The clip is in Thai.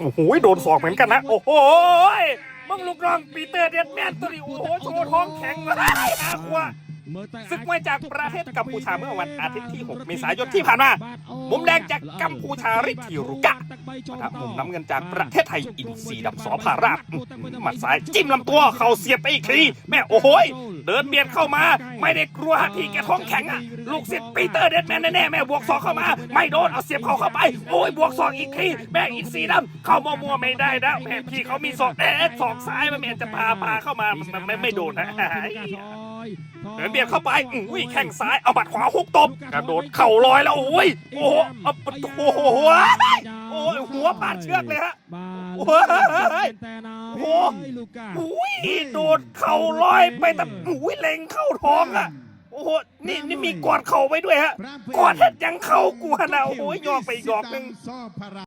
โอ้โหโดนศอกเหมือนกันนะ โอ้โหยมึงลูกน้องปีเตอร์เดดแมนตัวนี้โอ้โหโชว์ท้องแข็งเลยอาขวาศึกมวยจากประเทศกัมพูชาเมื่อวันอาทิตย์ที่ 6 เมษายนที่ผ่านมา มุมแดงจากกัมพูชาริทิรุกะ นะครับมุมน้ำเงินจากประเทศไทยอินซีดำสอผาราบอื้อหือหมัดซ้ายจิ้มลำตัวเข่าเสียบไปอีกที แม่โอ้โหยเดินเบียดเข้ามา ไม่ได้กลัวฮะที่แกท้องแข็งอะลูกศิษย์ปีเตอร์เดดแมนแน่ๆแม่บวกศอกเข้ามา ไม่โดนเอาเสียบเข่าเข้าไป โอ้ยบวกศอกอีกทีแม่อินซีดำเข้ามัวๆไม่ได้นะแม่พี่เขามีศอกแอ๊ะศอกซ้ายมาแม่จะพาพาเข้ามามันไม่ไม่โดนนะเดินเบียดเข้าไปอุ้ยแข้งซ้ายเอาบัดขวาฮุกตบกระโดดเข่าลอยแล้วโอ้ยโอ้โหเอาโอ้โหโอ้ยหัว ปาดเชือกเลยฮะโอ้ยโอ้โหอุ้ยโดดเข่าลอยไปแต่อุ้ยเล็งเข้าท้องอะโอ้โหนี่นี่มีกอดเข่าไว้ด้วยฮะกอดแทบยังเข้ากลัวนะโอ้โหยอกไปอีกดอกหนึ่งซอพระ